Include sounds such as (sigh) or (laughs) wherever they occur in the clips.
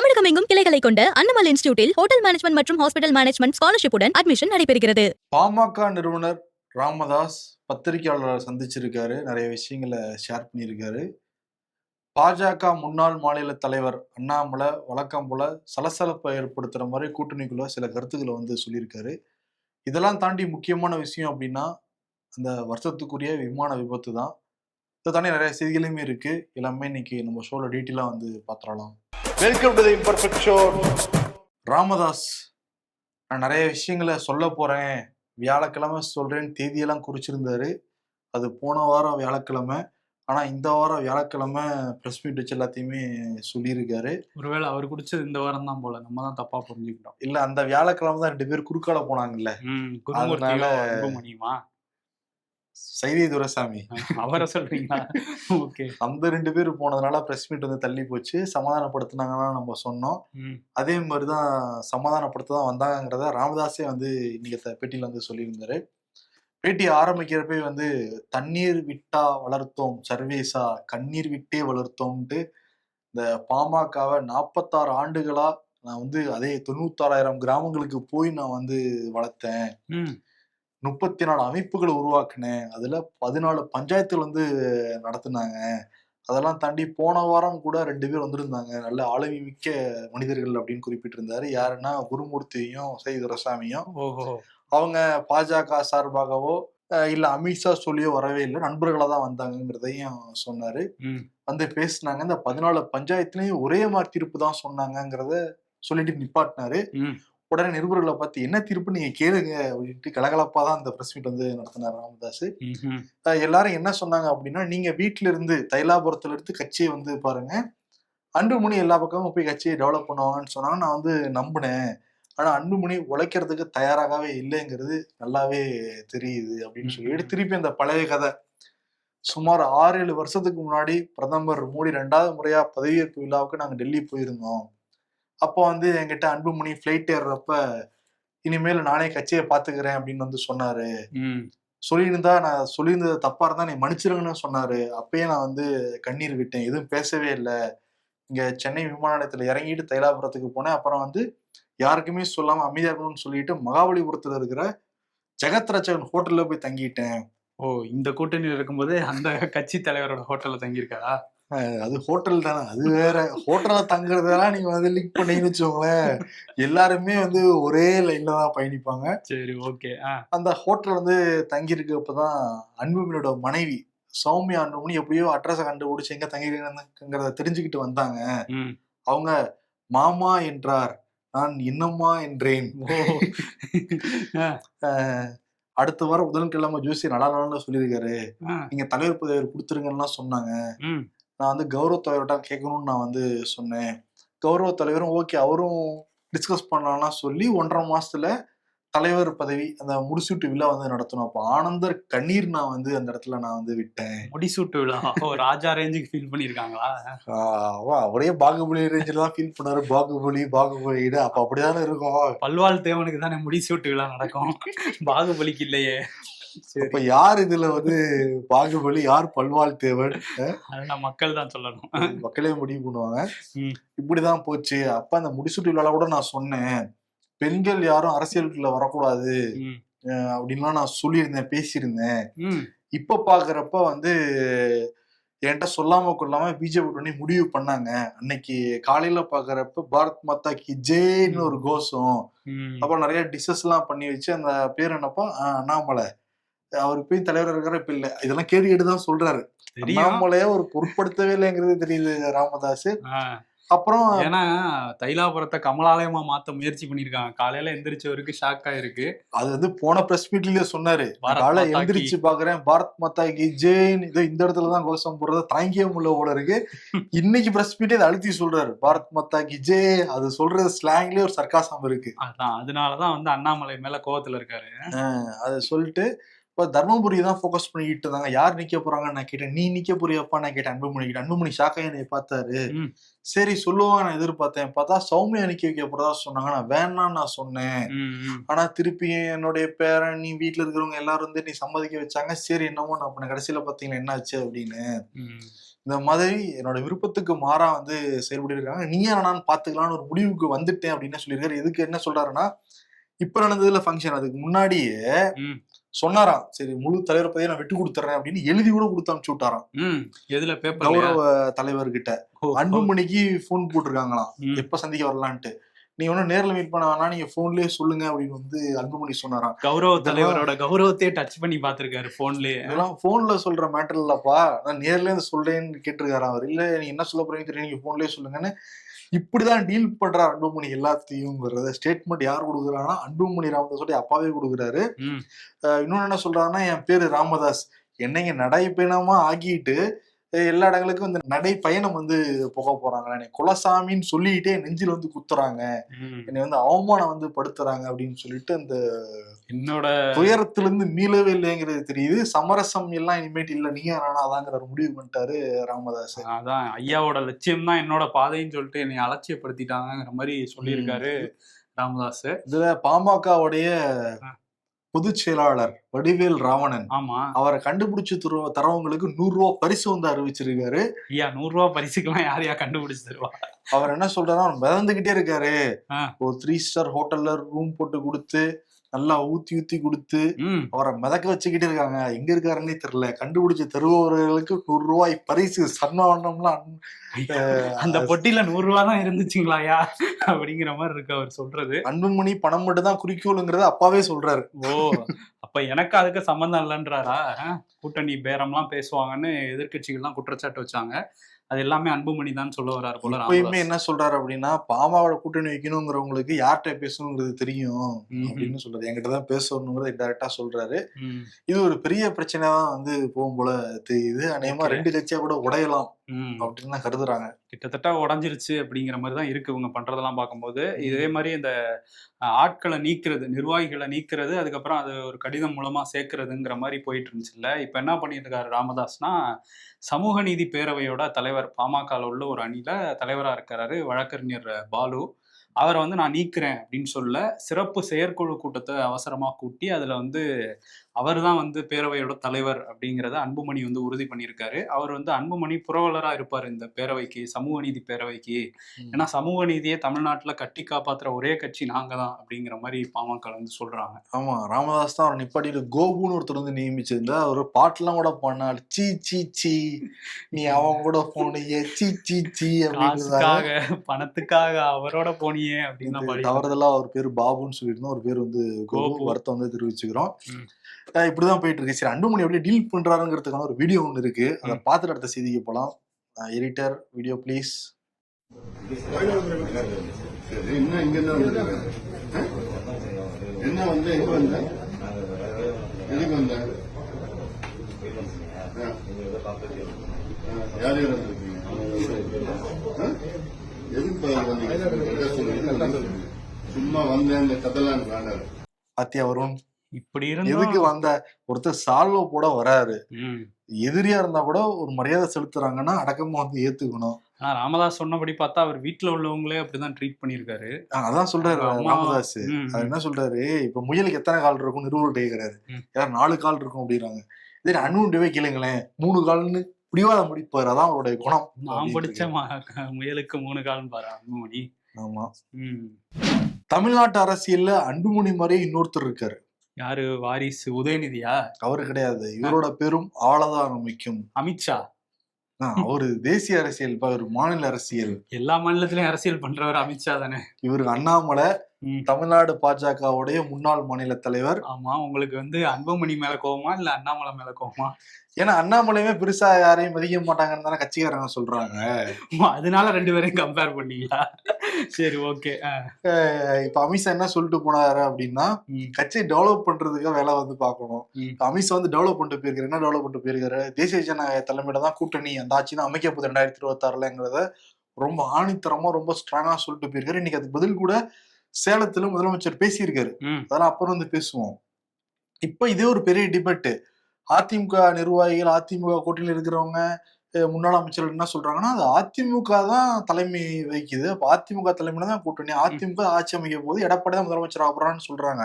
தமிழகம் எங்கும் கிளைகளை கொண்ட அன்னமல் இன்ஸ்டியூட்டில் ஹோட்டல் மேனேஜ்மெண்ட் மற்றும் ஹாஸ்பிட்டல் மேனேஜ்மெண்ட் ஸ்காலர்ஷிப்புடன் அட்மிஷன் நடைபெறுகிறது. பாமக நிறுவனர் ராமதாஸ் பத்திரிகையாளர் சந்திச்சிருக்காரு. நிறைய விஷயங்களை ஷேர் பண்ணியிருக்காரு. பாஜக முன்னாள் மாநில தலைவர் அண்ணாமலை வழக்கம் போல சலசலப்பை ஏற்படுத்துற மாதிரி கூட்டணிக்குள்ள சில கருத்துக்களை வந்து சொல்லியிருக்காரு. இதெல்லாம் தாண்டி முக்கியமான விஷயம் அப்படின்னா அந்த வருஷத்துக்குரிய விமான விபத்து தான் இதை தாண்டி நிறைய செய்திகளுமே இருக்கு. எல்லாமே இன்னைக்கு நம்ம ஷோல டீட்டெயிலாக வந்து பார்த்துடலாம். Welcome to imperfect show Ramadoss நான் நிறைய விஷயங்களை சொல்ல போறேன். வியாழக்கிழமை சொல்றேன்னு தேதியெல்லாம் குறிச்சிருந்தாரு. அது போன வாரம் வியாழக்கிழமை. ஆனா இந்த வாரம் வியாழக்கிழமை ப்ரெஸ் மீட் வச்சு எல்லாத்தையுமே சொல்லியிருக்காரு. ஒருவேளை அவர் குடிச்சது இந்த வாரம் தான் போல. நம்ம தான் தப்பா புரிஞ்சுக்கிட்டோம். இல்ல அந்த வியாழக்கிழமை தான் ரெண்டு பேர் குறுக்கால போனாங்கல்ல. அதனால- அன்புமணியுமா? சைதை துரைசாமி. அவரை சொல்றீங்களா? ஓகே. அந்த ரெண்டு பேர் போனதுனால ப்ரெஸ் மீட் வந்து தள்ளி போச்சு. சமாதானப்படுத்தினாங்கன்னா நம்ம சொன்னோம். அதே மாதிரி தான் சமாதானப்படுத்த தான் வந்தாங்கிறத ராமதாஸே வந்து இன்னைக்கு பேட்டியில வந்து சொல்லியிருந்தாரு. பேட்டி ஆரம்பிக்கிறப்பே வந்து தண்ணீர் விட்டா வளர்த்தோம் சர்வேசா கண்ணீர் விட்டே வளர்த்தோம்ட்டு இந்த பாமகவை நாற்பத்தாறு ஆண்டுகளா நான் வந்து அதே தொண்ணூத்தாறாயிரம் கிராமங்களுக்கு போய் நான் வந்து வளர்த்தேன். முப்பத்தி நாலு அமைப்புகளை உருவாக்குனேன். அதுல பதினாலு பஞ்சாயத்துகள் வந்து நடத்துனாங்க. அதெல்லாம் தாண்டி போன வாரம் கூட ரெண்டு பேர் வந்திருந்தாங்க. நல்ல ஆளுமை மிக்க மனிதர்கள் அப்படின்னு குறிப்பிட்டிருந்தாரு. யாருன்னா குருமூர்த்தியும் சைது ரசாமியும் ஓஹோ. அவங்க பாஜக சார்பாகவோ இல்ல அமித்ஷா சொல்லியோ வரவே இல்லை. நண்பர்களா தான் வந்தாங்கங்கிறதையும் சொன்னாரு. வந்து பேசினாங்க. இந்த பதினாலு பஞ்சாயத்துலயும் ஒரே மாதிரி தீர்ப்பு தான் சொன்னாங்கங்கிறத சொல்லிட்டு நிப்பாட்டினாரு. உடனே நிருபர்களை பார்த்து என்ன தீர்ப்பு நீங்க கேளுங்க அப்படின்ட்டு கலகலப்பா தான் அந்த பிரஸ் மீட் வந்து நடத்தினார் ராமதாஸ் எல்லாரும் என்ன சொன்னாங்க அப்படின்னா நீங்க வீட்ல இருந்து தைலாபுரத்துல இருந்து கட்சியை வந்து பாருங்க. அன்புமணி எல்லா பக்கமும் போய் கட்சியை டெவலப் பண்ணுவாங்கன்னு சொன்னாங்க. நான் வந்து நம்பினேன். ஆனா அன்புமணி உழைக்கிறதுக்கு தயாராகவே இல்லைங்கிறது நல்லாவே தெரியுது அப்படின்னு சொல்லிட்டு திருப்பி அந்த பழைய கதை. சுமார் ஆறு ஏழு வருஷத்துக்கு முன்னாடி பிரதமர் மோடி ரெண்டாவது முறையா பதவியேற்பு விழாவுக்கு நாங்க டெல்லி போயிருந்தோம். அப்போ வந்து என்கிட்ட அன்புமணி ஃபிளைட் ஏறுறப்ப இனிமேல் நானே கட்சியை பாத்துக்கிறேன் அப்படின்னு வந்து சொன்னாரு. சொல்லியிருந்தா நான் சொல்லியிருந்தது தப்பா இருந்தா நீ மன்னிச்சிருங்கன்னு சொன்னாரு. அப்பயே நான் வந்து கண்ணீர் விட்டேன். எதுவும் பேசவே இல்லை. இங்க சென்னை விமான நிலையத்துல இறங்கிட்டு தைலாபுரத்துக்கு போனேன். அப்புறம் வந்து யாருக்குமே சொல்லாம அமைதியா இருக்கணும்னு சொல்லிட்டு மகாபலிபுரத்துல இருக்கிற ஜெகத் ரச்சகன் ஹோட்டல்ல போய் தங்கிட்டேன். ஓ இந்த கூட்டணியில் இருக்கும்போது அந்த கட்சி தலைவரோட ஹோட்டல்ல தங்கியிருக்காரா? அஹ் அது ஹோட்டல் தானே. அது வேற. ஹோட்டல்ல தங்குறதெல்லாம் நீங்க வந்து லிங்க் பண்ணீங்கன்னு வச்சுக்கோங்களேன். எல்லாருமே வந்து ஒரே லைன்ல தான் பயணிப்பாங்க. சரி ஓகே அந்த ஹோட்டல் வந்து தங்கியிருக்கப்பதான் அன்புமணியோட மனைவி சௌமியா அன்புமணி எப்படியோ அட்ரஸை கண்டுபிடிச்சு எங்க தங்கியிருக்காங்கிறத தெரிஞ்சுக்கிட்டு வந்தாங்க. அவங்க மாமா என்றார். நான் இன்னம்மா என்றேன். (laughs) அடுத்த வாரம் புதன்கிழமை ஜோசி நல்லா நாள்னு சொல்லியிருக்காரு நீங்க தலைவர் பதவி கொடுத்துருங்கன்னா சொன்னாங்க. நான் வந்து கௌரவ தலைவர்கிட்ட கேட்கணும்னு நான் வந்து சொன்னேன். கௌரவ தலைவரும் ஓகே அவரும் டிஸ்கஸ் பண்ணலாம்னா சொல்லி ஒன்றரை மாசத்துல தலைவர் பதவி அந்த முடிசூட்டு விழா வந்து நடத்தணும். அப்போ ஆனந்தர் கண்ணீர் நான் வந்து அந்த இடத்துல நான் வந்து விட்டேன். முடிசூட்டு விழா? ராஜா ரேஞ்சுக்கு ஃபீல் பண்ணியிருக்காங்களா? ஆஹ் அவ அவரே பாகுபலி ரேஞ்சில் தான் ஃபீல் பண்ணாரு பாகுபலி பாகுபலி அப்ப அப்படிதானே இருக்கும். பல்வாழ் தேவனுக்கு தானே முடிசூட்டு விழா நடக்கும். பாகுபலிக்கு இல்லையே. இப்ப யார் இதுல வந்து பாகுபலி யார் பல்வாள் தேவன் மக்கள் தான் சொல்லணும். மக்களே முடிவு பண்ணுவாங்க. இப்படிதான் போச்சு. அப்ப அந்த முடிசூட்டு விழால கூட நான் சொன்னேன். பெண்கள் யாரும் அரசியலுக்குள்ள வரக்கூடாது. அப்படின்லாம் நான் சொல்லியிருந்தேன் பேசியிருந்தேன். இப்ப பாக்குறப்ப வந்து என்கிட்ட சொல்லாம கொள்ளாம பிஜேபி உடனே முடிவு பண்ணாங்க. அன்னைக்கு காலையில பாக்குறப்ப பாரத் மாதா கி ஜெய்னு ஒரு கோஷம். அப்புறம் நிறைய டிஷஸ் எல்லாம் பண்ணி வச்சு அந்த பேர் என்னப்பா? அண்ணாமலை. அவர் போய் தலைவர் இருக்கிற இப்ப இல்ல. இதெல்லாம் கேட்டு கேட்டு தான் சொல்றாரு அண்ணாமலைய ஒரு பொருட்படுத்தவே இல்லைங்கிறது தெரியுது ராமதாஸ் அப்புறம் ஏன்னா தைலாபுரத்தை கமலாலயமா மாத்த முயற்சி பண்ணிருக்காங்க காலையில எந்திரிச்சவருக்கு ஷாக் ஆயிருக்கு அது வந்து போன பிரஸ் மீட்லயே சொன்னாரு. காலை. எந்திரிச்சு பாக்குறேன். பாரத் மாதா கி ஜெயின். இதோ இந்த இடத்துல தான் கோஷம் போடுறத. தாங்கியே முடியல போல இருக்கு. (laughs) இன்னைக்கு பிரஸ் இதை அழுத்தி சொல்றாரு. பாரத் மாதா கி ஜே அது சொல்றது ஸ்லாங்லயே ஒரு சர்க்காசம் இருக்கு. அதான். அதனாலதான் வந்து அண்ணாமலை மேல கோவத்துல இருக்காரு. அதை சொல்லிட்டு இப்ப தர்மபுரி தான் ஃபோக்கஸ் பண்ணிக்கிட்டு இருந்தாங்க. யார் நிக்க போறாங்கன்னு நான் கேட்டேன். நீ நிக்க போறியப்பா நான் கேட்டேன். அன்புமணி கிட்ட. அன்புமணி ஷாக்கா என்னை பார்த்தாரு. சரி சொல்லுவாங்க நான் எதிர்பார்த்தேன். பார்த்தா சௌமியா நிக்க வைக்க போறதா சொன்னாங்க. நான் வேணாம்னு நான் சொன்னேன். ஆனா திருப்பி என்னுடைய பேரன் நீ வீட்டுல இருக்கிறவங்க எல்லாரும் வந்து நீ சம்மதிக்க வச்சாங்க. சரி என்னமோ நான் பண்ண கடைசியில பாத்தீங்கன்னா என்ன ஆச்சு அப்படின்னு. இந்த மாதிரி என்னோட விருப்பத்துக்கு மாறா வந்து செயல்பட்டு இருக்காங்க. நீ நான் பாத்துக்கலாம்னு ஒரு முடிவுக்கு வந்துட்டேன் அப்படின்னு சொல்லியிருக்காரு. எதுக்கு என்ன சொல்றாருன்னா இப்ப நடந்ததுல ஃபங்க்ஷன் அதுக்கு முன்னாடியே. சொன்னாராம் சரி முழு தலைவர் பதவியை நான் விட்டு கொடுத்துறேன் அப்படின்னு எழுதி கூட கொடுத்து அனுப்பிச்சு விட்டாராம். எதுல பேப்பர் கௌரவ தலைவர்கிட்ட. அன்புமணிக்கு போன் போட்டிருக்காங்களாம். எப்ப சந்திக்க வரலான்ட்டு. நீ ஒன்னும் நேர்ல மீட் பண்ண வேணா நீங்க போன்லயே சொல்லுங்க அப்படின்னு வந்து அன்புமணி சொன்னாராம். கௌரவ தலைவரோட கௌரவத்தையே டச் பண்ணி பாத்திருக்காரு போன்லயே இதெல்லாம் போன்ல சொல்ற மேட்டர் இல்லப்பா. நான் நேர்ல இருந்து சொல்றேன்னு கேட்டிருக்காரு அவர். இல்ல நீ என்ன சொல்ல போறீங்க தெரியும் நீங்க போன்லயே சொல்லுங்கன்னு இப்படிதான் டீல் பண்றாரு அன்புமணி எல்லாத்தையும்ங்கிறத ஸ்டேட்மெண்ட் யார் கொடுக்குறாங்கன்னா அன்புமணி ராமதாஸோட அப்பாவே கொடுக்குறாரு. இன்னொன்னு என்ன சொல்றாருன்னா என் பேரு ராமதாஸ். என்னைங்க நடைப்பயணமா ஆக்கிட்டு அஹ் எல்லா இடங்களுக்கும் இந்த நடை பயணம் வந்து போக போறாங்க என்னை குலசாமின்னு சொல்லிக்கிட்டே நெஞ்சில் வந்து குத்துறாங்க. என்னை வந்து அவமானம் வந்து படுத்துறாங்க அப்படின்னு சொல்லிட்டு அந்த என்னோட துயரத்திலிருந்து மீளவே இல்லைங்கிறது தெரியுது. சமரசம் எல்லாம் இனிமேட்டு இல்ல. நீங்க நானாதாங்கிற ஒரு முடிவு பண்ணிட்டாரு ராமதாஸ். அதான் ஐயாவோட லட்சியம் தான் என்னோட பாதைன்னு சொல்லிட்டு என்னை அலட்சியப்படுத்திட்டாங்கிற மாதிரி சொல்லியிருக்காரு ராமதாஸ். இதுல பாமகவுடைய பொதுச் செயலாளர் வடிவேல் ராவணன். ஆமா. அவரை கண்டுபிடிச்சு தருவ தரவங்களுக்கு நூறு ரூபாய் பரிசு வந்து அறிவிச்சிருக்காரு. ஐயா நூறு ரூபாய் பரிசுக்கெல்லாம் யார் யா கண்டுபிடிச்சு தருவா? அவர் என்ன சொல்றாருன்னா மிதந்துகிட்டே இருக்காரு. ஒரு த்ரீ ஸ்டார் ஹோட்டல்ல ரூம் போட்டு கொடுத்து நல்லா ஊத்தி ஊத்தி கொடுத்து அவரை மிதக்க வச்சுக்கிட்டு இருக்காங்க. எங்க இருக்காருன்னே தெரியல. கண்டுபிடிச்சு தருபவர்களுக்கு நூறு ரூபாய் பரிசு சன்மானம்லாம் அந்த பொட்டியில நூறு ரூபா தான் இருந்துச்சுங்களாயா அப்படிங்கிற மாதிரி இருக்கு அவர் சொல்றது. அன்புமணி பணம் மட்டும் தான் குறிக்கோளுங்கிறத அப்பாவே சொல்றாரு. ஓ அப்ப எனக்கு அதுக்கு சம்மந்தம் இல்லைன்றாரா? கூட்டணி பேரம்லாம் பேசுவாங்கன்னு எதிர்க்கட்சிகள்லாம் குற்றச்சாட்டு வச்சாங்க. அது எல்லாமே அன்புமணி தான் சொல்ல வர்றாரு போல ராமதாஸ். என்ன சொல்றாரு அப்படின்னா பாமாவோட கூட்டணி வைக்கணுங்கிறவங்களுக்கு யார்கிட்ட பேசணுங்கிறது தெரியும். அப்படின்னு சொல்றாரு என்கிட்ட தான் பேசணுங்கிறத டைரக்டா சொல்றாரு இது ஒரு பெரிய பிரச்சனையா தான் வந்து போகும் போல தெரியுது அநேகமா. ரெண்டு கட்சியா கூட உடையலாம். அப்படின்னு தான் கருதுறாங்க. கிட்டத்தட்ட உடஞ்சிருச்சு அப்படிங்கிற மாதிரி தான் இருக்கு இவங்க பண்றதெல்லாம் பார்க்கும்போது. இதே மாதிரி இந்த ஆட்களை நீக்கிறது நிர்வாகிகளை நீக்கிறது அதுக்கப்புறம் அது ஒரு கடிதம் மூலமா சேர்க்கறதுங்கிற மாதிரி போயிட்டு இருந்துச்சுல்ல இப்ப என்ன பண்ணிட்டு இருக்காரு ராமதாஸ்னா சமூக நீதி பேரவையோட தலைவர் பாமகல உள்ள ஒரு அணியில தலைவரா இருக்கிறாரு வழக்கறிஞர் பாலு. அவரை வந்து நான் நீக்கிறேன் அப்படின்னு சொல்ல சிறப்பு செயற்குழு கூட்டத்தை அவசரமா கூட்டி அதுல வந்து அவர் தான் வந்து பேரவையோட தலைவர் அப்படிங்கிறத அன்புமணி வந்து உறுதி பண்ணியிருக்காரு. அவர் வந்து அன்புமணி புரவலரா இருப்பார் இந்த பேரவைக்கு சமூக நீதி பேரவைக்கு. ஏன்னா சமூக நீதியை தமிழ்நாட்டுல கட்டி காப்பாத்துற ஒரே கட்சி நாங்க தான் அப்படிங்கிற மாதிரி பாமக வந்து சொல்றாங்க. ஆமா ராமதாஸ் தான் அவர் நிப்பாட்டிட்டு கோபுன்னு ஒருத்தர் வந்து நியமிச்சிருந்தா அவர் பாட்டுலாம் கூட பண்ணார் சீ சீ சீ. நீ அவன் கூட போனியே சீ சீ சீ அப்படின்னு பணத்துக்காக அவரோட போனியே அப்படின்னு தான் பாடி தவறுதலா அவர் பேர் பாபுன்னு சொல்லியிருந்தோம். ஒரு பேர் வந்து கோபு. வருத்தம் வந்து தெரிவிச்சுக்கிறோம். இப்படிதான் போயிட்டு இருக்கு சரி அன்புமணி எப்படி டீல் பண்றாருங்கிறதுக்கான ஒரு வீடியோ ஒன்று இருக்கு அதை. பார்த்துட்டு அடுத்த செய்திக்கு போலாம் எடிட்டர் வீடியோ ப்ளீஸ் சரி, என்ன இங்க என்ன வந்திருக்க? ஆ? என்ன வந்த எங்க வந்த எதுக்கு வந்த யார் யார்? எதுக்கு. சும்மா வந்தேன் இந்த கதெல்லாம் வேண்டாம் பாத்தியா வருண் இப்படி எதுக்கு வந்த ஒருத்தர் சால்வ போட வராரு. எதிரியா இருந்தா கூட ஒரு மரியாதை செலுத்துறாங்கன்னா அடக்கமா வந்து ஏத்துக்கணும். ஆனா ராமதாஸ் சொன்னபடி பார்த்தா அவர் வீட்டுல உள்ளவங்களே அப்படிதான் ட்ரீட் பண்ணியிருக்காரு. ஆஹ் அதான் சொல்றாரு ராமதாஸ். அவர். என்ன சொல்றாரு? இப்ப முயலுக்கு எத்தனை கால் இருக்கும்? நிறுவனம் கேட்கிறாரு. யார் நாலு கால் இருக்கும் அப்படிங்கிறாங்க இதே அண்ணன் கேளுங்களேன். மூணு கால்னு பிடிவாதம் முடிப்பாரு அதான் அவருடைய குணம் நான் படிச்ச முயலுக்கு மூணு காலம் பாரு அன்புமணி ஆமா. தமிழ்நாட்டு அரசியல்ல அன்புமணி மாதிரியே இன்னொருத்தர் இருக்காரு. யாரு? வாரிசு உதயநிதியா? அவரு கிடையாது. இவரோட பேரும் ஆளதான் ஆரம்பிக்கும் அமித்ஷா? அவரு தேசிய அரசியல் மாநில அரசியல். எல்லா மாநிலத்திலயும் அரசியல் பண்றவர் அமித்ஷா தானே? இவருக்கு அண்ணாமலை. தமிழ்நாடு பாஜகவுடைய முன்னாள் மாநில தலைவர். ஆமா உங்களுக்கு வந்து அன்புமணி மேல கோவமா இல்ல அண்ணாமலை மேல கோவமா? ஏன்னா அண்ணாமலையுமே பெருசா யாரையும் மதிக்க மாட்டாங்கன்னு தானே கட்சிக்காரங்க சொல்றாங்க. அதனால ரெண்டு பேரையும் கம்பேர் பண்ணீங்களா? சரி ஓகே இப்ப அமித்ஷா என்ன சொல்லிட்டு போனாரு அப்படின்னா கட்சியை டெவலப் பண்றதுக்கு வேலை வந்து பார்க்கணும். ம். இப்ப அமித்ஷா வந்து டெவலப் பண்ணிட்டு போயிருக்காரு. என்ன டெவலப் பண்ணிட்டு போயிருக்காரு? தேசிய ஜனநாயக தலைமையில தான் கூட்டணி அந்த ஆட்சி தான் அமைக்க போகுது ரெண்டாயிரத்தி இருபத்தி ஆறுலங்கிறத ரொம்ப ஆணித்தரமா ரொம்ப ஸ்ட்ராங்கா சொல்லிட்டு போயிருக்காரு. இன்னைக்கு அதுக்கு பதில் கூட சேலத்துல முதலமைச்சர் பேசியிருக்காரு. அதெல்லாம் அப்புறம் வந்து பேசுவோம். இப்ப இதே ஒரு பெரிய டிபேட் அதிமுக நிர்வாகிகள் அதிமுக கூட்டணியில் இருக்கிறவங்க முன்னாள் அமைச்சர்கள் என்ன சொல்றாங்கன்னா அது அதிமுக தான் தலைமை வகிக்குது. அப்ப அதிமுக தலைமையில தான் கூட்டணி. அதிமுக ஆட்சி அமைக்க போது எடப்பாடி தான் முதலமைச்சர் ஆகுறான்னு சொல்றாங்க.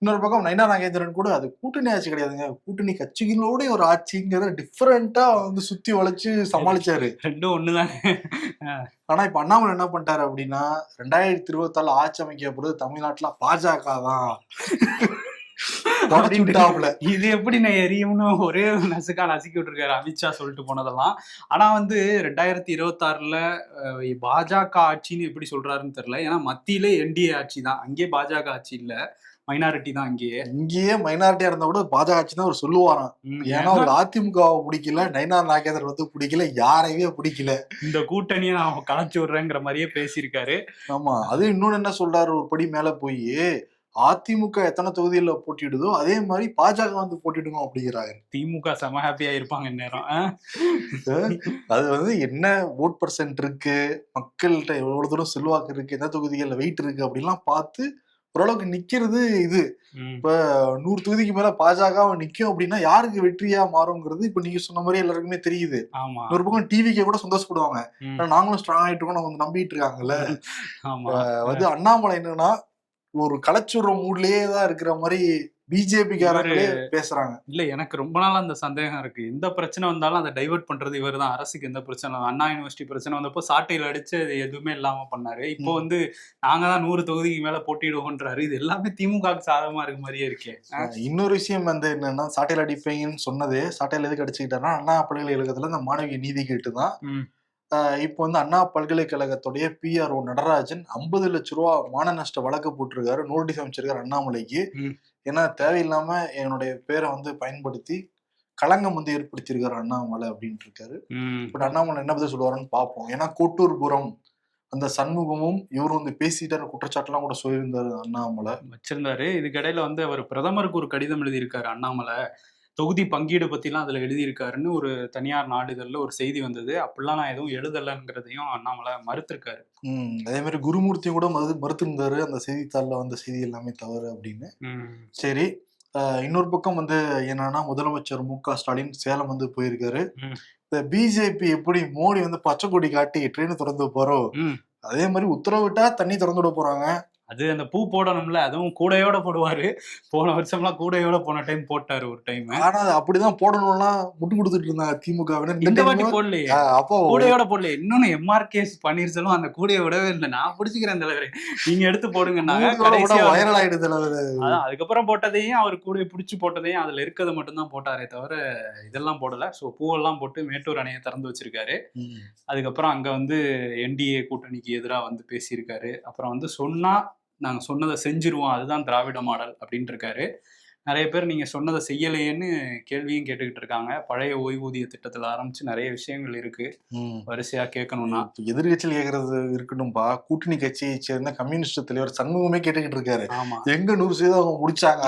இன்னொரு பக்கம் நைனா நாகேந்திரன் கூட அது கூட்டணி ஆட்சி கிடையாதுங்க. கூட்டணி கட்சிகளோட ஒரு ஆட்சிங்கிறத டிஃபரெண்டா வந்து சுத்தி வளைச்சு சமாளிச்சாரு. ரெண்டும் ஒண்ணுதானே? ஆனா இப்ப அண்ணாமலை என்ன பண்ணிட்டாரு அப்படின்னா ரெண்டாயிரத்தி இருபத்தாறுல ஆட்சி அமைக்க போறது தமிழ்நாட்டுல பாஜக தான். இது எப்படி நான் எரியும்னு ஒரே நசுக்கா நசுக்கி விட்டுருக்காரு அமித்ஷா சொல்லிட்டு போனதெல்லாம். ஆனா வந்து ரெண்டாயிரத்தி இருபத்தாறுல பாஜக ஆட்சின்னு எப்படி சொல்றாருன்னு தெரியல. ஏன்னா மத்தியிலே என்டிஏ ஆட்சி தான். அங்கேயே பாஜக ஆட்சி இல்ல. மைனாரிட்டி தான் அங்கேயே. இங்கேயே மைனாரிட்டியா இருந்தா கூட பாஜக ஆட்சி தான் அவர் சொல்லுவாராம். ஏன்னா அவர் அதிமுகவை பிடிக்கல நைனா நாகேந்திரன் வந்து பிடிக்கல யாரையுமே பிடிக்கல. இந்த கூட்டணியை நான் கலைச்சு விடுறேங்கிற மாதிரியே பேசியிருக்காரு. ஆமா அது இன்னொன்னு என்ன சொல்றாரு? ஒரு படி மேல போய் அதிமுக எத்தனை தொகுதியில போட்டிடுதோ அதே மாதிரி பாஜக வந்து போட்டிடுங்க அப்படிங்கிறாரு. திமுக செம ஹாப்பியா இருப்பாங்க இந்நேரம். ஆ? அது வந்து என்ன ஓட் பர்சன்ட் இருக்கு? மக்கள்கிட்ட எவ்வளவு தூரம் செல்வாக்கு இருக்கு? எந்த தொகுதிகள்ல வெயிட் இருக்கு? அப்படிலாம் பார்த்து ஓரளவுக்கு நிக்கிறது இது. இப்ப நூறு தொகுதிக்கு மேல பாஜக நிக்கும் அப்படின்னா யாருக்கு வெற்றியா மாறுங்கிறது இப்ப நீங்க சொன்ன மாதிரி எல்லாருக்குமே தெரியுது. இன்னொரு பக்கம் டிவிக்கே கூட சந்தோஷப்படுவாங்க. நாங்களும் ஸ்ட்ராங் ஆயிட்டு இருக்கோம் நம்பிட்டு இருக்காங்கல்ல. வந்து அண்ணாமலை என்னன்னா ஒரு கலைச்சுடுற மூட்லயே தான் இருக்கிற மாதிரி பிஜேபி காரங்களே பேசுறாங்க இல்ல எனக்கு ரொம்ப நாளா அந்த சந்தேகம் இருக்கு எந்த பிரச்சனை வந்தாலும் அதை டைவர்ட் பண்றது இவர் தான் அரசுக்கு எந்த பிரச்சனை. அண்ணா யூனிவர்சிட்டி பிரச்சனை வந்தப்போ சாட்டையில் அடிச்சு அது எதுவுமே இல்லாம பண்ணாரு இப்போ. வந்து நாங்க தான் நூறு தொகுதிக்கு மேல போட்டிடுவோன்றாரு இது எல்லாமே திமுகவுக்கு சாதகமா இருக்க மாதிரியே இருக்கே இன்னொரு விஷயம் வந்து என்னன்னா சாட்டையில் அடிப்பீங்கன்னு சொன்னது சாட்டையில் எதுக்கு அடிச்சுக்கிட்டாருன்னா அண்ணா பல்கலைக்கழகத்துல இந்த மாணவி நீதி கேட்டு தான். இப்போ வந்து அண்ணா பல்கலைக்கழகத்துடைய பிஆர்ஓ நடராஜன் ஐம்பது லட்ச ரூபா மான நஷ்ட வழக்கு போட்டிருக்காரு. நோட்டீஸ் அமைச்சிருக்காரு அண்ணாமலைக்கு. ஏன்னா தேவையில்லாம என்னுடைய பேரை வந்து பயன்படுத்தி களங்கம் வந்து ஏற்படுத்தியிருக்காரு அண்ணாமலை அப்படின்ட்டு இருக்காரு. இப்ப அண்ணாமலை என்ன பதில் சொல்லுவாருன்னு பார்ப்போம் ஏன்னா கோட்டூர்புரம் அந்த சண்முகமும் இவரும் வந்து பேசிட்டாரு. குற்றச்சாட்டுலாம் கூட சொல்லியிருந்தாரு அண்ணாமலை. வச்சிருந்தாரு. இதுக்கிடையில வந்து அவர் பிரதமருக்கு ஒரு கடிதம் எழுதியிருக்காரு அண்ணாமலை. தொகுதி பங்கீடு பத்திலாம் அதுல எழுதியிருக்காருன்னு ஒரு தனியார் நாளிதழ்ல ஒரு செய்தி வந்தது. அப்படிலாம் நான் எதுவும் எழுதலைங்கிறதையும் அண்ணாமலை மறுத்திருக்காரு. அதே மாதிரி குருமூர்த்தியும் கூட மறு மறுத்திருந்தாரு. அந்த செய்தித்தாள்ல வந்த செய்தி எல்லாமே தவறு அப்படின்னு. சரி இன்னொரு பக்கம் வந்து என்னன்னா முதலமைச்சர் மு க ஸ்டாலின் சேலம் வந்து போயிருக்காரு. இந்த பிஜேபி எப்படி மோடி வந்து பச்சை கொடி காட்டி ட்ரெயின் திறந்து போறோம். அதே மாதிரி உத்தரவிட்டா தண்ணி திறந்து விட போறாங்க. அது அந்த பூ போடணும்ல அதுவும் கூடையோட போடுவாரு. போன வருஷம்லாம் கூடையோட போன டைம் போட்டாரு ஒரு டைம் ஆனா அப்படிதான் போடணும்லாம் முட்டு கொடுத்துட்டு இருந்தாங்க திமுக இந்த வாட்டி போடலையே. அப்போ கூடையோட போடல இன்னொன்னு எம்ஆர்கேஸ் பன்னீர்செல்வம் அந்த கூடையை விடவே இல்லை. நான் பிடிச்சிக்கிறேன் தலைவரே. நீங்க எடுத்து வந்து- வைரல் ஆயிடுதுல அது. அதான் அதுக்கப்புறம் போட்டதையும் அவர் கூடையை பிடிச்சி போட்டதையும் அதுல இருக்கிறத மட்டும்தான் போட்டாரே தவிர இதெல்லாம் போடல. ஸோ பூவெல்லாம் போட்டு மேட்டூர் அணையை திறந்து வச்சிருக்காரு. அதுக்கப்புறம் அங்க வந்து என்டிஏ கூட்டணிக்கு எதிராக வந்து பேசியிருக்காரு. அப்புறம் வந்து சொன்னா நாங்க சொன்னதை செஞ்சிருவோம் அதுதான் திராவிட மாடல் அப்படின்ட்டு இருக்காரு. நிறைய பேர் நீங்க சொன்னதை செய்யலையேன்னு கேள்வியும் கேட்டுக்கிட்டு இருக்காங்க. பழைய ஓய்வூதிய திட்டத்துல ஆரம்பிச்சு நிறைய விஷயங்கள் இருக்கு. ம். வரிசையா கேட்கணும்னா. இப்ப எதிர்க்கட்சியில் கேக்குறது இருக்கட்டும்பா கூட்டணி கட்சியை சேர்ந்த கம்யூனிஸ்ட் தலைவர் சண்முகமே கேட்டுக்கிட்டு இருக்காரு. எங்க நூறு சதவீதம் அவங்க முடிச்சாங்க.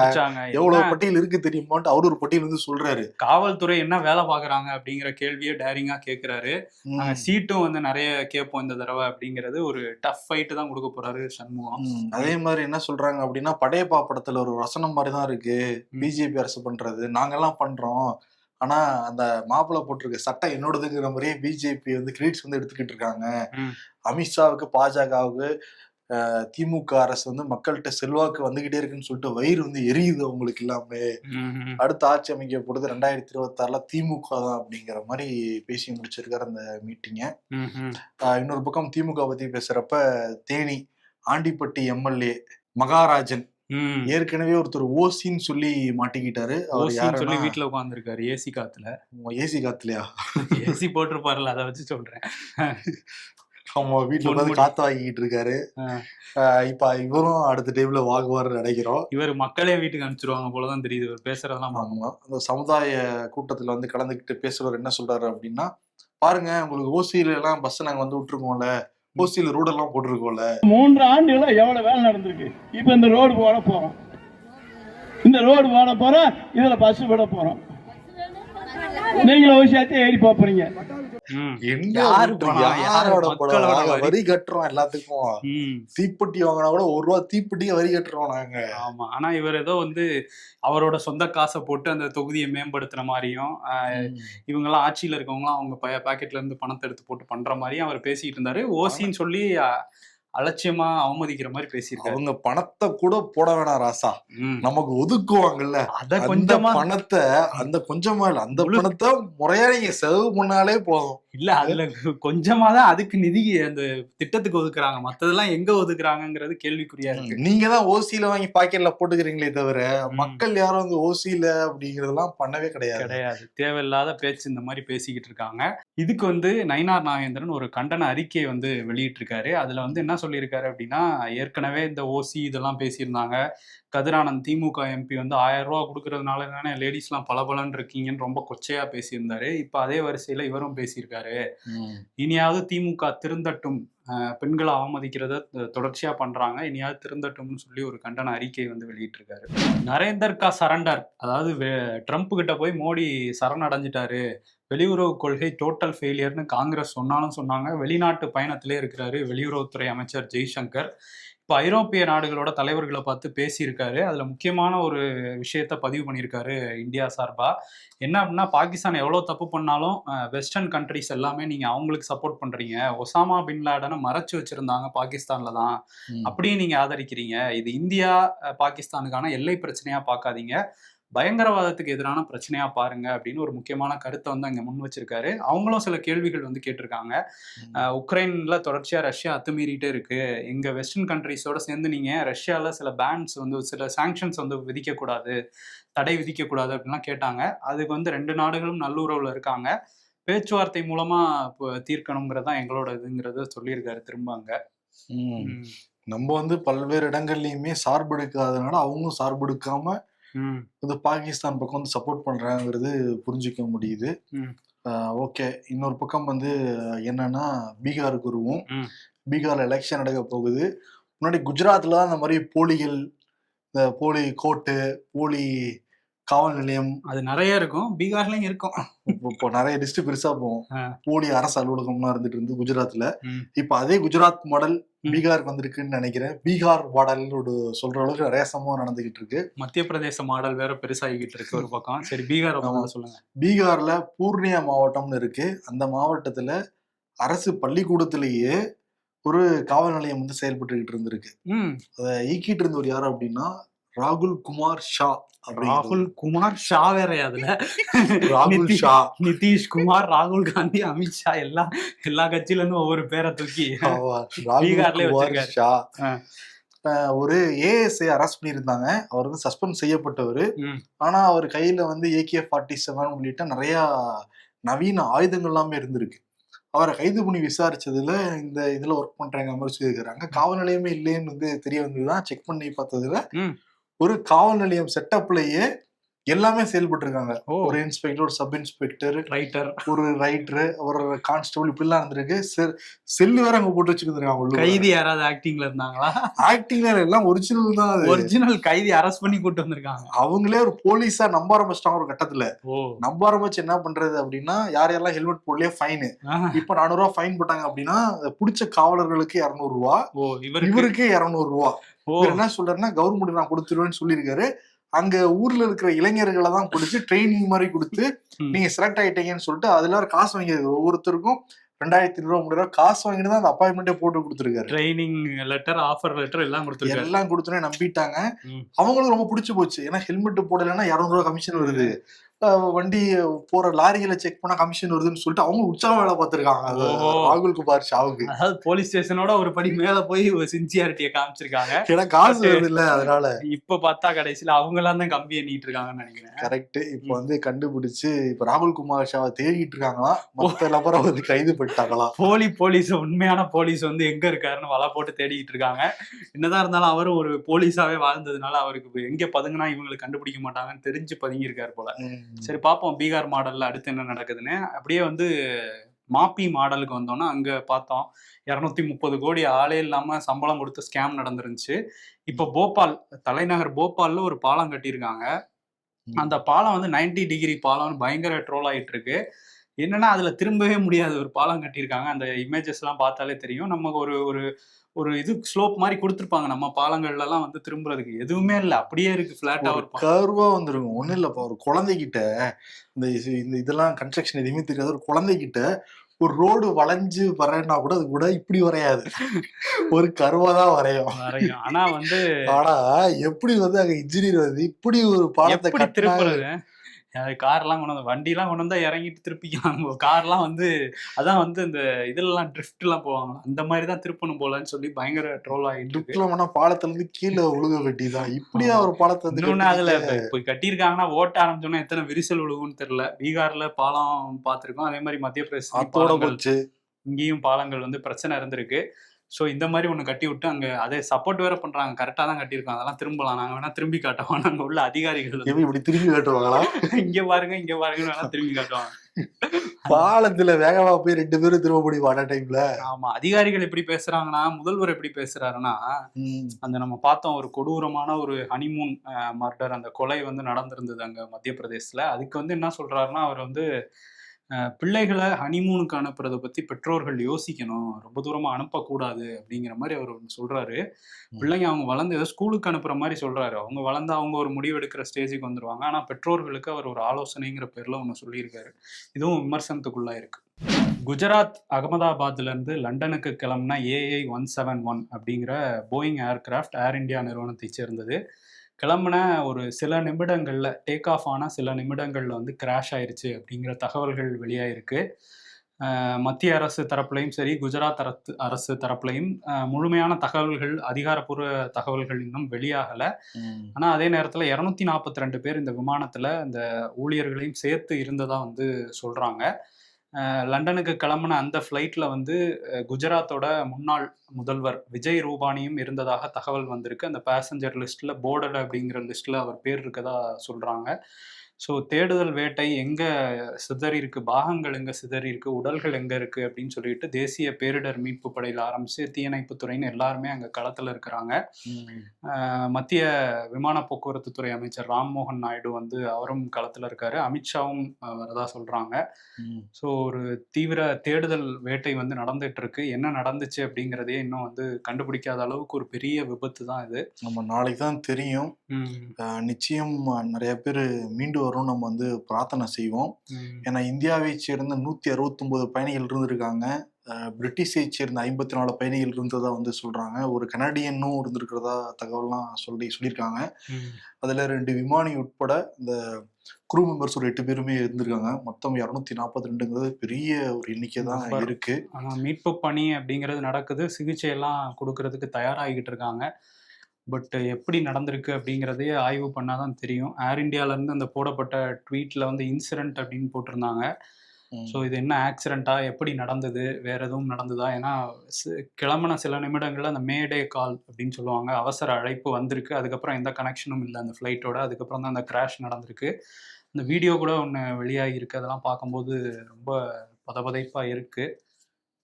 எவ்வளவு பட்டியல் இருக்கு தெரியுமான்ட்டு அவரு ஒரு பட்டியல் வந்து சொல்றாரு. காவல்துறை என்ன வேலை பாக்குறாங்க அப்படிங்கிற கேள்வியை டேரிங்கா கேக்குறாரு ம். நாங்க சீட்டும் வந்து நிறைய கேட்போம் இந்த தடவை அப்படிங்கிறது ஒரு டஃப் ஃபைட் தான் கொடுக்க போறாரு சண்முகம். அதே மாதிரி என்ன சொல்றாங்க அப்படின்னா படையப்பா படத்துல ஒரு வசனம் மாதிரி தான் இருக்கு. பிஜேபி அரசு பண்றது நாங்கெல்லாம் பண்றோம் ஆனா அந்த மாப்பிள்ளை போட்டிருக்க சட்டம் என்னோடதுங்கிற மாதிரியே பிஜேபி வந்து கிரெடிட்ஸ் வந்து எடுத்துக்கிட்டு இருக்காங்க. அமித்ஷாவுக்கு பாஜகவுக்கு திமுக அரசு வந்து மக்கள்கிட்ட செல்வாக்கு வந்துகிட்டே இருக்குன்னு சொல்லிட்டு வயிறு வந்து எரியுது அவங்களுக்கு எல்லாமே. அடுத்த ஆட்சி அமைக்கப்படுது ரெண்டாயிரத்தி இருபத்தி ஆறுல திமுக தான் அப்படிங்கிற மாதிரி பேசி முடிச்சிருக்காரு அந்த மீட்டிங்க. இன்னொரு பக்கம் திமுக பத்தி பேசுறப்ப தேனி ஆண்டிப்பட்டி எம்எல்ஏ மகாராஜன். ஏற்கனவே ஒருத்தர் ஓசின்னு சொல்லி மாட்டிக்கிட்டாரு. அவர் ஓசின்னு சொல்லி வீட்டுல உட்காந்துருக்காரு ஏசி காத்துல. ஏசி காத்துலயா? ஏசி போட்டிருப்பாருல அதை வச்சு சொல்றேன். அவங்க வீட்டுல உட்காந்து பொன்முடி. காத்து வாங்கிட்டு இருக்காரு. இப்ப இவரும் அடுத்த டைம்ல வாங்குவாரு நினைக்கிறோம். இவர் மக்களே வீட்டுக்கு அனுப்பிச்சிருவாங்க போலதான் தெரியுது இவர் பேசுறதெல்லாம். ஆமா. அந்த சமுதாய கூட்டத்துல வந்து கலந்துக்கிட்டு பேசுறவர் என்ன சொல்றாரு அப்படின்னா பாருங்க உங்களுக்கு ஓசியில எல்லாம் பஸ் நாங்க வந்து விட்டுருக்கோம்ல. ஓசியில ரோடு எல்லாம் போட்டிருக்கோம்ல. மூன்று ஆண்டுகளா எவ்வளவு வேலை நடந்திருக்கு? இப்ப இந்த ரோடு போட போறோம். இந்த ரோடு போட போறோம் இதுல பஸ் விட போறோம். நீங்களும் ஓசியாத்தையும் ஏறி போறீங்க. வரி? கட்டுறோம் எல்லாத்துக்கும். தீப்பெட்டி வாங்கினா கூட ஒரு ரூபா தீப்பெட்டியே வரி கட்டுறோம் நாங்க. ஆமா. ஆனா இவர் ஏதோ வந்து அவரோட சொந்த காசை போட்டு அந்த தொகுதியை மேம்படுத்துற மாதிரியும் ஆஹ், இவங்கெல்லாம் ஆட்சியில இருக்கவங்களாம் அவங்க பாக்கெட்ல இருந்து பணத்தை எடுத்து போட்டு பண்ற மாதிரியும் அவர் பேசிட்டு இருந்தாரு. ஓசின்னு சொல்லி அலட்சியமா அவமதிக்கிற மாதிரி பேசியிருக்காரு. அவங்க பணத்தை கூட போட வேணாம் ராசா. நமக்கு ஒதுக்குவாங்கல்ல. அத கொஞ்சமா பணத்தை அந்த கொஞ்சமா இல்ல அந்த பணத்தை முறையா நீங்க செலவு பண்ணாலே போதும். இல்ல அதுல கொஞ்சமா தான் அதுக்கு நிதி அந்த திட்டத்துக்கு ஒதுக்குறாங்க. மத்ததெல்லாம் எங்க ஒதுக்குறாங்கங்கிறது கேள்விக்குறியா இருக்கு. நீங்க தான் ஓசியில வாங்கி பாக்கெட்ல போட்டுக்கிறீங்களே தவிர. மக்கள் யாரும் வந்து ஓசியில அப்படிங்கறதெல்லாம் பண்ணவே கிடையாது. கிடையாது. தேவையில்லாத பேச்சு இந்த மாதிரி பேசிக்கிட்டு இருக்காங்க. இதுக்கு வந்து நயினார் நாகேந்திரன் ஒரு கண்டன அறிக்கையை வந்து வெளியிட்டிருக்காரு. அதுல வந்து என்ன சொல்லியிருக்காரு அப்படின்னா ஏற்கனவே இந்த ஓசி இதெல்லாம் பேசியிருந்தாங்க. கதிரானந்த் திமுக எம்பி வந்து ஆயிரம் ரூபா கொடுக்கறதுனால தானே லேடிஸ்லாம் பளபளன்னு இருக்கீங்கன்னு ரொம்ப கொச்சையா பேசியிருந்தாரு. இப்ப அதே வரிசையில இவரும் பேசியிருக்காரு. இனியாவது திமுக திருந்தட்டும் பெண்களை அவமதிக்கிறத தொடர்ச்சியா பண்றாங்க. இனியாவது திருந்தட்டும்னு சொல்லி ஒரு கண்டன அறிக்கை வந்து வெளியிட்டிருக்காரு. நரேந்தர் கா சரண்டர் அதாவது ட்ரம்ப் கிட்ட போய் மோடி சரணடைஞ்சிட்டாரு வெளியுறவு கொள்கை டோட்டல் ஃபெயிலியர்னு காங்கிரஸ் சொன்னாலும் சொன்னாங்க. வெளிநாட்டு பயணத்திலே இருக்கிறாரு வெளியுறவுத்துறை அமைச்சர் ஜெய்சங்கர். இப்போ ஐரோப்பிய நாடுகளோட தலைவர்களை பார்த்து பேசியிருக்காரு. அதுல முக்கியமான ஒரு விஷயத்த பதிவு பண்ணியிருக்காரு இந்தியா சார்பா. என்ன அப்படின்னா பாகிஸ்தான் எவ்வளோ தப்பு பண்ணாலும் வெஸ்டர்ன் கண்ட்ரிஸ் எல்லாமே நீங்க அவங்களுக்கு சப்போர்ட் பண்றீங்க. ஒசாமா பின் லாடனை மறைச்சு வச்சிருந்தாங்க பாகிஸ்தான்ல தான். அப்படியும் நீங்க ஆதரிக்கிறீங்க. இது இந்தியா பாகிஸ்தானுக்கான எல்லை பிரச்சனையா பார்க்காதீங்க. பயங்கரவாதத்துக்கு எதிரான பிரச்சனையா பாருங்க அப்படின்னு ஒரு முக்கியமான கருத்தை வந்து அங்க முன் வச்சிருக்காரு. அவங்களும் சில கேள்விகள் வந்து கேட்டிருக்காங்க. உக்ரைன்ல தொடர்ச்சியா ரஷ்யா அத்துமீறிட்டே இருக்கு. எங்க வெஸ்டர்ன் கண்ட்ரிஸோட சேர்ந்து நீங்க ரஷ்யால சில பேன்ஸ் வந்து சில சாங்ஷன்ஸ் வந்து விதிக்க கூடாது தடை விதிக்க கூடாது அப்படின்லாம் கேட்டாங்க. அதுக்கு வந்து ரெண்டு நாடுகளும் நல்லுறவுல இருக்காங்க. பேச்சுவார்த்தை மூலமா இப்போ தீர்க்கணுங்கிறதா எங்களோட இதுங்கிறத சொல்லியிருக்காரு திரும்ப அங்க. நம்ம வந்து பல்வேறு இடங்கள்லயுமே சார்பெடுக்காதனால அவங்களும் சார்பெடுக்காம வந்து பாகிஸ்தான் பக்கம் வந்து சப்போர்ட் பண்றாங்கிறது புரிஞ்சுக்க முடியுது. ஓகே. இன்னொரு பக்கம் வந்து என்னன்னா பீகாருக்கு வருவோம். பீகார்ல எலெக்ஷன் நடக்க போகுது. முன்னாடி குஜராத்ல தான் இந்த மாதிரி போலிகள் இந்த போலி கோர்ட்டு போலி காவல் நிலையம். அது நிறைய இருக்கும். பீகார்லயும் இருக்கும். இப்போ- நிறைய லிஸ்ட் பெருசா போகும். போலி அரசு அலுவலகம்லாம் இருந்துட்டு இருந்து குஜராத்ல. இப்ப அதே குஜராத் மாடல் ம். பீகாருக்கு வந்திருக்குன்னு நினைக்கிறேன். பீகார் மாடல் ஒரு சொல்ற அளவுக்கு நிறைய சம்பவம் நடந்துகிட்டு இருக்கு. மத்திய பிரதேச மாடல் வேற பெருசாகிக்கிட்டு இருக்கு ஒரு பக்கம். சரி பீகார் சொல்லுங்க. பீகார்ல பூர்ணியா மாவட்டம்னு இருக்கு. அந்த மாவட்டத்துல அரசு பள்ளிக்கூடத்திலேயே ஒரு காவல் நிலையம் வந்து செயல்பட்டுக்கிட்டு இருந்திருக்கு. அதை இயக்கிட்டு இருந்தவர் யாரு அப்படின்னா ராகுல் குமார் ஷா. ராகுல் குமார் ஷா வேற அதுல. ராகுல் ஷா. நிதிஷ் குமார் ராகுல் காந்தி அமித்ஷா எல்லா எல்லா கட்சியில இருந்தும் ஒவ்வொரு பேரை தூக்கி வச்சிருக்காரு. ஷா. ஒரு ஏஎஸ்ஐ அரெஸ்ட் பண்ணியிருந்தாங்க. அவர் வந்து சஸ்பெண்ட் செய்யப்பட்டவர். ஆனா அவர் கையில வந்து ஏகே ஃபார்ட்டி செவன் உள்ளிட்ட நிறைய நவீன ஆயுதங்கள் எல்லாமே இருந்திருக்கு. அவரை கைது பண்ணி விசாரிச்சதுல இந்த இதுல ஒர்க் பண்றாங்க மாதிரி சொல்லியிருக்கிறாங்க காவல் நிலையமே இல்லைன்னு வந்து தெரிய வந்ததுதான். செக் பண்ணி பார்த்ததுல. ஒரு காவல் நிலையம் செட்டப்லயே எல்லாமே செயல்பட்டு இருக்காங்க ஒரு இன்ஸ்பெக்டர் ஒரு சப் இன்ஸ்பெக்டர் ரைட்டர். ஒரு ரைட்டரு ஒரு கான்ஸ்டபிள் இப்படிலாம் இருந்திருக்கு. செல் செல்லு வேற அங்க போட்டு வச்சிருக்காங்க கைதி யாராவது ஆக்டிங்ல இருந்தாங்களா? ஆக்டிங் எல்லாம் ஒரிஜினல் தான் ஒரிஜினல் கைதி அரெஸ்ட் பண்ணி கூட்டு வந்திருக்காங்க. அவங்களே ஒரு போலீஸா நம்ப ஆரம்பிச்சிட்டாங்க ஒரு கட்டத்துல. நம்ப ஆரம்பிச்சு என்ன பண்றது அப்படின்னா யார் யாரெல்லாம் ஹெல்மெட் போடலையே ஃபைனு. இப்ப நானூறு ரூபா ஃபைன் போட்டாங்க அப்படின்னா பிடிச்ச காவலர்களுக்கு இருநூறு ரூபா இவருக்கு இருநூறு ரூபா. இவர் என்ன சொல்றாருன்னா கவர்மெண்ட் நான் கொடுத்துருவேன்னு சொல்லியிருக்காரு. அங்க ஊர்ல இருக்கிற இளைஞர்களை தான் பிடிச்சி ட்ரைனிங் மாதிரி கொடுத்து. நீங்க செலக்ட் ஆயிட்டீங்கன்னு சொல்லிட்டு அதுல காசு வாங்கியிருக்கு ஒவ்வொருத்தருக்கும் ரெண்டாயிரத்தி ரூபா மூணு ரூபா காசு வாங்கிட்டு தான் அந்த அப்பாயின்மெண்ட்டே போட்டு கொடுத்துருக்காரு. ட்ரைனிங் லெட்டர் ஆஃபர் லெட்டர் எல்லாம் கொடுத்துருக்காரு. எல்லாம் கொடுத்துனே நம்பிட்டாங்க. ம். அவங்களுக்கு ரொம்ப பிடிச்சு போச்சு. ஏன்னா ஹெல்மெட் போடலைன்னா இரநூறு ரூபா கமிஷன் வருது. வண்டி போற லாரிகளை செக் பண்ணா கமிஷன் வருதுன்னு சொல்லிட்டு அவங்க உற்சாகம் வேலை பார்த்திருக்காங்க. ராகுல் குமார் ஷாவுக்கு. அதாவது போலீஸ் ஸ்டேஷனோட ஒரு படி மேல போய் சின்சியாரிட்டியை காமிச்சிருக்காங்க. ஏன்னா காசு வருது இல்ல அதனால. இப்ப பார்த்தா கடைசியில அவங்க எல்லாம் தான் கம்பி எண்ணிட்டு இருக்காங்கன்னு நினைக்கிறேன். கரெக்ட் இப்ப வந்து கண்டுபிடிச்சு இப்ப ராகுல் குமார் ஷாவை தேடிட்டு இருக்காங்களாம். மொத்த நபரை வந்து கைது பண்ணிட்டாங்களாம் போலி போலீஸ் உண்மையான போலீஸ் வந்து எங்க இருக்காருன்னு வலை போட்டு தேடிட்டு இருக்காங்க. என்னதான் இருந்தாலும் அவரும் ஒரு போலீஸாவே வாழ்ந்ததுனால அவருக்கு எங்க பதுங்கினா இவங்களுக்கு கண்டுபிடிக்க மாட்டாங்கன்னு தெரிஞ்சு பதுங்கி இருக்காரு போல. சரி பார்ப்போம் பீகார் மாடல்ல அடுத்து என்ன நடக்குதுன்னு. அப்படியே வந்து மாப்பி மாடலுக்கு வந்தோம்னா அங்க பார்த்தோம். இரநூத்தி முப்பது கோடி ஆளே இல்லாம சம்பளம் கொடுத்து ஸ்கேம் நடந்துருந்துச்சு. இப்போ போபால் தலைநகர் போபால்ல ஒரு பாலம் கட்டியிருக்காங்க. அந்த பாலம் வந்து 90 டிகிரி பாலம்னு பயங்கர ட்ரோல் ஆயிட்டு இருக்கு என்னன்னா அதுல திரும்பவே முடியாது. ஒரு பாலம் கட்டியிருக்காங்க. அந்த இமேஜஸ் எல்லாம் பார்த்தாலே தெரியும். நமக்கு ஒரு ஒரு ஒரு இது ஸ்லோப் மாதிரி கொடுத்துருப்பாங்க. நம்ம பாலங்கள்ல எல்லாம் வந்து திரும்புறதுக்கு. எதுவுமே இல்லை. அப்படியே இருக்கு. பிளாட்டா ஒரு. கர்வா வந்துருக்கும் ஒண்ணும் இல்லப்பா. ஒரு குழந்தைகிட்ட இந்த இந்த இதெல்லாம் கன்ஸ்ட்ரக்ஷன் எதுவுமே தெரியாத. ஒரு குழந்தைகிட்ட ஒரு ரோடு வளைஞ்சு வரையனா கூட அது கூட இப்படி வரையாது. ஒரு கருவா தான் வரையும். வரையும். ஆனா வந்து ஆனா எப்படி வந்து அங்க இன்ஜினியர் வந்து இப்படி ஒரு கட்டினாங்க? திருப்புறது? கார்லாம் கொண்டு வந்து வண்டிலாம் கொண்டு வந்தா இறங்கிட்டு திருப்பிக்கலாம் கார்லாம் வந்து அதான் வந்து இந்த இதுலலாம் ட்ரிஃப்ட் எல்லாம் போவாங்க. அந்த மாதிரி தான் திருப்பணும் போலன்னு சொல்லி பயங்கர ட்ரோல் ஆகிட்டு இருக்கு. டிப்ளமோனா பாலத்துல இருந்து கீழே (laughs) உழுக வெட்டிதான். இப்படியா ஒரு பாலத்தை வந்து இன்னொன்னு அதுல இப்ப கட்டியிருக்காங்கன்னா ஓட்ட ஆரம்பிச்சோன்னா எத்தனை விரிசல் விழுகும்னு தெரியல. பீகார்ல பாலம் பார்த்திருக்கோம். அதே மாதிரி மத்திய பிரதேச அத்தோட பாலங்கள் போச்சு. இங்கேயும் பாலங்கள் வந்து பிரச்சனை இருந்திருக்கு. ஸோ இந்த மாதிரி ஒன்று கட்டி விட்டு அங்க அதே சப்போர்ட் வேற பண்றாங்க. கரெக்டாக தான் கட்டியிருக்காங்க. அதெல்லாம் திரும்பலாம். நாங்க வேணா திரும்பி காட்டுவோம். நாங்க உள்ள அதிகாரிகள். இப்படி திரும்பி காட்டுவாங்களா? இங்க பாருங்க இங்க பாருங்கன்னு வேணா திரும்பி காட்டுவாங்க. பாலத்துல வேகமா போய் ரெண்டு பேரும் திரும்ப முடியும் டைம்ல ஆமா. அதிகாரிகள் எப்படி பேசுறாங்கன்னா முதல்வர் எப்படி பேசுறாருன்னா அந்த நம்ம பார்த்தோம் ஒரு கொடூரமான ஒரு ஹனிமூன் மர்டர் அந்த கொலை வந்து நடந்திருந்தது அங்க மத்திய பிரதேசத்துல. அதுக்கு வந்து என்ன சொல்றாருன்னா அவர் வந்து பிள்ளைகளை ஹனிமூனுக்கு அனுப்புறத பத்தி பெற்றோர்கள் யோசிக்கணும். ரொம்ப தூரமா அனுப்பக்கூடாது அப்படிங்கிற மாதிரி அவர் ஒண்ணு சொல்றாரு. பிள்ளைங்க அவங்க வளர்ந்து ஏதோ ஸ்கூலுக்கு அனுப்புற மாதிரி சொல்றாரு. அவங்க வளர்ந்து அவங்க ஒரு முடிவு எடுக்கிற ஸ்டேஜுக்கு வந்துருவாங்க. ஆனா பெற்றோர்களுக்கு அவர் ஒரு ஆலோசனைங்கிற பேர்ல ஒன்று சொல்லியிருக்காரு. இதுவும் விமர்சனத்துக்குள்ளா இருக்கு. குஜராத் அகமதாபாத்ல இருந்து லண்டனுக்கு கிளம்புன ஏஐ ஒன் செவன் ஒன் அப்படிங்கிற போயிங் ஏர்கிராஃப்ட் ஏர் இந்தியா நிறுவனத்தை சேர்ந்தது. கிளம்புன ஒரு சில நிமிடங்கள்ல டேக் ஆஃப் ஆன சில நிமிடங்கள்ல வந்து கிராஷ் ஆயிருச்சு அப்படிங்கிற தகவல்கள் வெளியாயிருக்கு. மத்திய அரசு தரப்புலையும் சரி குஜராத் அரசு அரசு தரப்புலையும் முழுமையான தகவல்கள் அதிகாரப்பூர்வ தகவல்கள் இன்னும் வெளியாகல. ஆனா அதே நேரத்துல இருநூத்தி நாற்பத்தி ரெண்டு பேர் இந்த விமானத்துல இந்த ஊழியர்களையும் சேர்த்து இருந்ததா வந்து சொல்றாங்க. அஹ் லண்டனுக்கு கிளம்புன அந்த ஃப்ளைட்டில் வந்து குஜராத்தோட முன்னாள் முதல்வர் விஜய் ரூபானியும் இருந்ததாக தகவல் வந்திருக்கு. அந்த பேசஞ்சர் லிஸ்ட்டில் போர்டட் அப்படிங்கிற லிஸ்ட்டில் அவர் பேர் இருக்கதா சொல்கிறாங்க ஸோ தேடுதல் வேட்டை எங்க சிதறி இருக்கு பாகங்கள் எங்க சிதறி இருக்கு உடல்கள் எங்க இருக்கு? அப்படின்னு சொல்லிட்டு தேசிய பேரிடர் மீட்பு படையில ஆரம்பிச்சு தீயணைப்புத்துறைன்னு எல்லாருமே அங்க களத்துல இருக்கிறாங்க. மத்திய விமான போக்குவரத்து துறை அமைச்சர் ராம்மோகன் நாயுடு வந்து அவரும் களத்துல இருக்காரு. அமித்ஷாவும் வரதா சொல்றாங்க. ஸோ ஒரு தீவிர தேடுதல் வேட்டை வந்து நடந்துட்டு இருக்கு. என்ன நடந்துச்சு அப்படிங்கிறதே இன்னும் வந்து கண்டுபிடிக்காத அளவுக்கு ஒரு பெரிய விபத்து தான் இது நம்ம நாளைக்கு தான் தெரியும் நிச்சயம் நிறைய பேர் மீண்டு வரும். நம்ம வந்து பிரார்த்தனை செய்வோம். ஏன்னா இந்தியாவை சேர்ந்த நூத்தி அறுபத்தொன்பது பயணிகள் இருந்திருக்காங்க. பிரிட்டிஷை சேர்ந்த ஐம்பத்தி நாலு பயணிகள் இருந்ததா வந்து சொல்றாங்க. ஒரு கனடியனும் இருந்திருக்கிறதா தகவல்லாம் சொல்லி சொல்லியிருக்காங்க. அதுல ரெண்டு விமானி உட்பட இந்த குரூ மெம்பர்ஸ் ஒரு எட்டு பேருமே இருந்திருக்காங்க. மொத்தம் இரநூத்தி நாற்பத்தி ரெண்டுங்கிறது பெரிய ஒரு எண்ணிக்கை தான். இருக்கு. ஆனா மீட்பு பணி அப்படிங்கிறது நடக்குது. சிகிச்சை எல்லாம் கொடுக்கறதுக்கு தயாராகிட்டு இருக்காங்க. பட் எப்படி நடந்திருக்கு அப்படிங்கிறதே ஆய்வு பண்ணாதான் தெரியும். ஏர் இந்தியால இருந்து அந்த போடப்பட்ட ட்வீட்ல வந்து இன்சிடென்ட் அப்படின்னு போட்டிருந்தாங்க. ஸோ இது என்ன ஆக்சிடென்ட்டா எப்படி நடந்தது? வேற எதுவும் நடந்ததா? ஏன்னா சி- கிளம்புன சில நிமிடங்கள்ல அந்த மேடே கால் அப்படின்னு சொல்லுவாங்க. அவசர அழைப்பு வந்திருக்கு. அதுக்கப்புறம் எந்த கனெக்ஷனும் இல்லை அந்த ஃப்ளைட்டோட அதுக்கப்புறம் தான் அந்த கிராஷ் நடந்திருக்கு. அந்த வீடியோ கூட ஒன்று வெளியாகி இருக்கு அதெல்லாம் பார்க்கும்போது ரொம்ப பதபதைப்பா இருக்கு.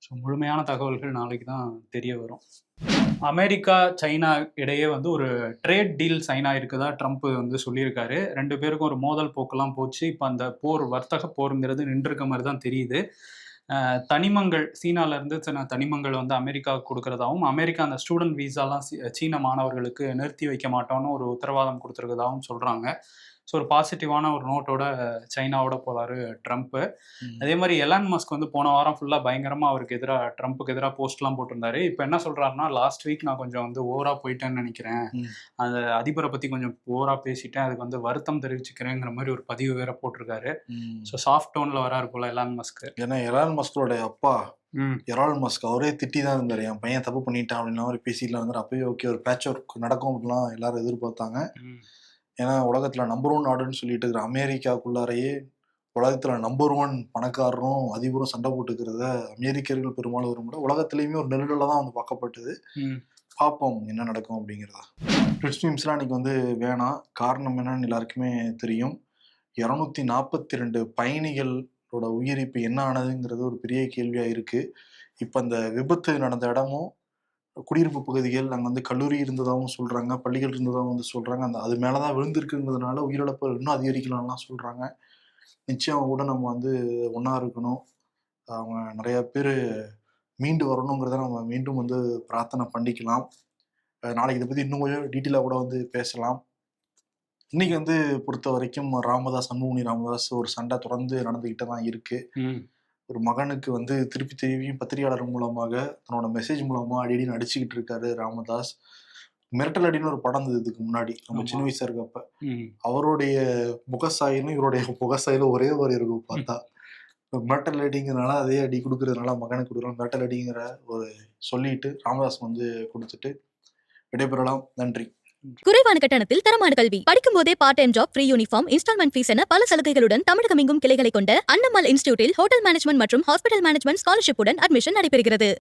ஸோ முழுமையான தகவல்கள் நாளைக்கு தான் தெரிய வரும். அமெரிக்கா சைனா இடையே வந்து ஒரு ட்ரேட் டீல் சைனா இருக்குதா ட்ரம்ப் வந்து சொல்லியிருக்காரு. ரெண்டு பேருக்கும் ஒரு மோதல் போக்கெல்லாம் போச்சு. இப்போ அந்த போர் வர்த்தக போருங்கிறது நின்றுருக்க மாதிரி தான் தெரியுது. தனிமங்கள் சீனால இருந்து சில தனிமங்கள் வந்து அமெரிக்காவுக்கு கொடுக்கறதாகவும் அமெரிக்கா அந்த ஸ்டூடெண்ட் வீசாலாம் சீ- சீன மாணவர்களுக்கு நிறுத்தி வைக்க மாட்டோம்னு ஒரு உத்தரவாதம் கொடுத்துருக்கதாகவும் சொல்றாங்க. ஸோ ஒரு பாசிட்டிவான ஒரு நோட்டோட சைனாவோட போறாரு ட்ரம்ப் ம். அதே மாதிரி எலான் மஸ்க் வந்து போன வாரம் ஃபுல்லா பயங்கரமா அவருக்கு எதிராக ட்ரம்ப்புக்கு எதிராக போஸ்ட்லாம் போட்டிருந்தாரு. இப்போ என்ன சொல்றாருன்னா லாஸ்ட் வீக் நான் கொஞ்சம் வந்து ஓவரா போயிட்டேன்னு நினைக்கிறேன். அந்த அதிபரை பத்தி கொஞ்சம் ஓவரா பேசிட்டேன். அதுக்கு வந்து வருத்தம் தெரிவிச்சுக்கிறேங்கிற மாதிரி ஒரு பதிவு வேற போட்டிருக்காரு. ஸோ சாஃப்ட் டோன்ல வராரு போல எலான் மஸ்க் ஏன்னா எலான் மஸ்கோட அப்பா எரால் மஸ்க் அவரே திட்டி தான் இருந்தார். என் பையன் தப்பு பண்ணிட்டான் அப்படின்னா மாதிரி பேசிக்கலாம் இருந்தார். அப்பயே ஓகே ஒரு பேட்ச் ஒர்க் நடக்கும் அப்படிலாம் எல்லாரும் எதிர்பார்த்தாங்க. ஏன்னா உலகத்துல நம்பர் ஒன் நாடுன்னு சொல்லிட்டு இருக்கிற அமெரிக்காக்குள்ளாரையே உலகத்துல நம்பர் ஒன் பணக்காரரும் அதிபரும் சண்டை போட்டுக்கிறத அமெரிக்கர்கள் பெரும்பாலும் விரும்பல உலகத்திலயுமே ஒரு நெருடல தான் வந்து பார்க்கப்பட்டது. பார்ப்போம் என்ன நடக்கும் அப்படிங்கிறதா. ட்விஸ்ட் மீம்ஸ்லாம் இன்னைக்கு வந்து வேணாம். காரணம் என்னன்னு எல்லாருக்குமே தெரியும். இரநூத்தி நாற்பத்தி ரெண்டு பயணிகளோட உயிர் இப்போ என்ன ஆனதுங்கிறது ஒரு பெரிய கேள்வியா இருக்கு. இப்போ அந்த விபத்து நடந்த இடமும் குடியிருப்பு பகுதிகள் அங்கே வந்து கல்லூரி இருந்ததாகவும் சொல்கிறாங்க பள்ளிகள் இருந்ததாகவும் வந்து சொல்கிறாங்க அந்த அது மேலே தான் விழுந்திருக்குங்கிறதுனால உயிரிழப்பு இன்னும் அதிகரிக்கலாம்லாம் சொல்கிறாங்க நிச்சயம் அவங்க கூட நம்ம வந்து ஒன்றா இருக்கணும். அவங்க நிறையா பேர் மீண்டு வரணுங்கிறத நம்ம மீண்டும் வந்து பிரார்த்தனை பண்ணிக்கலாம். நாளைக்கு இதை பற்றி இன்னும் கொஞ்சம் டீட்டெயிலாக கூட வந்து பேசலாம். இன்னைக்கு வந்து பொறுத்த வரைக்கும் ராமதாஸ் அன்புமணி ராமதாஸ் ஒரு சண்டை தொடர்ந்து நடந்துக்கிட்டு தான் இருக்குது ஒரு மகனுக்கு வந்து திருப்பி திருப்பியும் பத்திரிகையாளர் மூலமாக தன்னோட மெசேஜ் மூலமா அடிக்கடி நடிச்சுக்கிட்டு இருக்காரு ராமதாஸ். மிரட்டல் அடின்னு ஒரு படம் இருந்தது இதுக்கு முன்னாடி நம்ம. சின்ன வயசா இருக்கப்ப. அவருடைய முகசாயிலும் இவருடைய முகசாயிலும் ஒரே மாதிரி இருக்கும் (laughs) பார்த்தா. மிரட்டல் அடிங்கிறனால அதே அடி கொடுக்கறதுனால மகனுக்கு கொடுக்குறோம். மிரட்டல் அடிங்கிற ஒரு சொல்லிட்டு ராமதாஸ் வந்து கொடுத்துட்டு விடைபெறலாம். நன்றி. குறைவான கட்டணத்தில் தரமான கல்வி. படிக்கும் போதே part time job free uniform installment fees என பல சலுகைகளுடன் தமிழகம் எங்கும் கிளைகளை கொண்ட அன்னம்மாள் இன்ஸ்டிடியூட்டில் ஹோட்டல் மேனேஜ்மெண்ட் மற்றும் ஹாஸ்பிட்டல் மேனேஜ்மெண்ட் ஸ்காலர்ஷிப்புடன் அட்மிஷன் நடைபெறுகிறது.